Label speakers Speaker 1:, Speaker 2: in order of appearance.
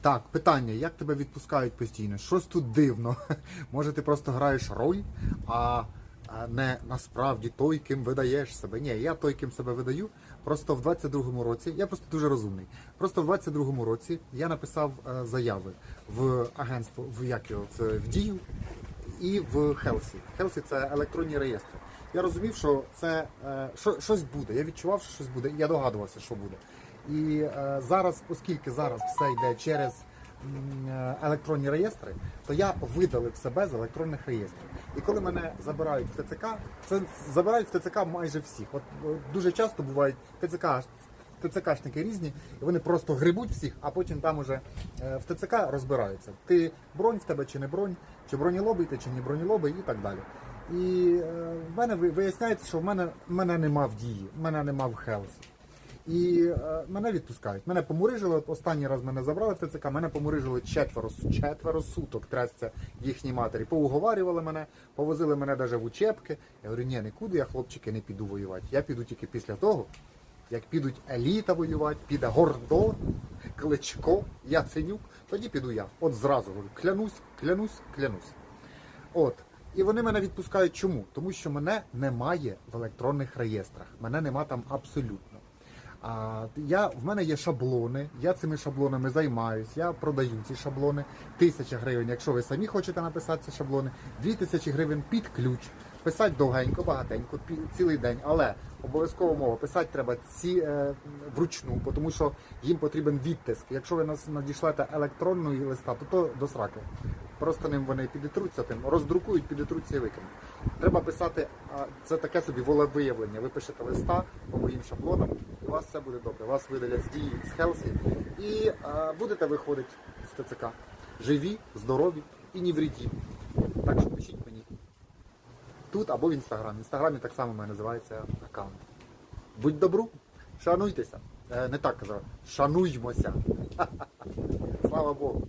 Speaker 1: Так, питання, як тебе відпускають постійно? Щось тут дивно. Може, ти просто граєш роль, а не насправді той, ким видаєш себе. Ні, я той, ким себе видаю. Просто в 22-му році, я просто дуже розумний. Просто в 22-му році я написав е, заяви в агентство, в як його, це в дію і в Хелсі. Хелсі це електронні реєстри. Я розумів, що це е, що, щось буде. Я відчував, що щось буде. Я догадувався, що буде. І е, зараз, оскільки зараз все йде через е, електронні реєстри, то я видалив себе з електронних реєстрів. І коли мене забирають в ТЦК, це забирають в ТЦК майже всіх. От е, дуже часто бувають ТЦК. ТЦКшники різні, і вони просто грибуть всіх, а потім там уже в ТЦК розбираються. Ти бронь в тебе чи не бронь, чи бронілобий ти, чи не бронілобий і так далі. І в мене виясняється, що в мене, мене нема в дії, мене нема в Хелсі. І е, мене відпускають. Мене помурижили. Останній раз мене забрали в ТЦК, мене помурижили четверо, четверо суток трясся їхні матері. Поуговарювали мене, повозили мене навіть в учебки. Я говорю, ні, нікуди я, хлопчики, не піду воювати. Я піду тільки після того, як підуть еліта воювати, піде Гордон, Кличко, Яценюк, тоді піду я. От зразу говорю, клянусь, клянусь, клянусь. От. І вони мене відпускають чому? Тому що мене немає в електронних реєстрах. Мене нема там абсолютно. А, я, в мене є шаблони, я цими шаблонами займаюсь, я продаю ці шаблони. Тисяча гривень, якщо ви самі хочете написати ці шаблони, дві тисячі гривень під ключ. Писати довгенько, багатенько, цілий день. Але обов'язково мова писати треба ці е, вручну, тому що їм потрібен відтиск. Якщо ви нас надішлете електронної листа, то то до сраки. Просто ним вони підітруться тим, роздрукують, підітруться і викинуть. Треба писати, це таке собі волевиявлення. Ви пишете листа по моїм шаблонам, у вас все буде добре. Вас видалять з дії з Хелсі, і а, будете виходити з ТЦК. Живі, здорові і ні в ріді. Так що пишіть мені. Тут або в інстаграмі. В інстаграмі так само мене називається аккаунт. Будь добру, шануйтеся. Е, не так казав, шануймося. Слава Богу.